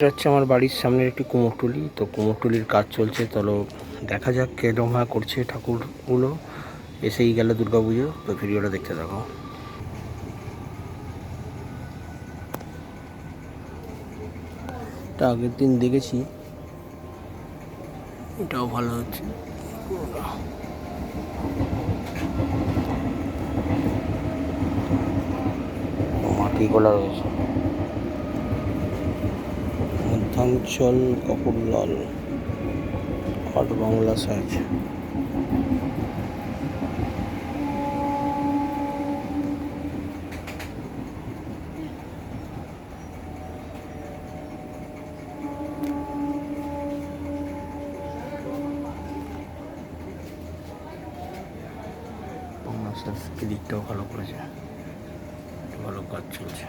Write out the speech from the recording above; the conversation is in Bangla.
এটা হচ্ছে আমার বাড়ির সামনের একটি কুমোরটুলি। তো কুমোরটুলির কাজ চলছে, চলো দেখা যাক কেরম করছে ঠাকুরগুলো। এসেই গেল পুজো তো ভিডিওটা দেখতে থাকো। এটা আগের দিন দেখেছি। এটাও ভালো হচ্ছে। মাটি গোলা রয়েছে। মধ্যাঞ্চল কপুরলাল আট বাংলা সার্চ বাংলা সার্চ দিকটাও ভালো করেছে। ভালো কাজ চলছে।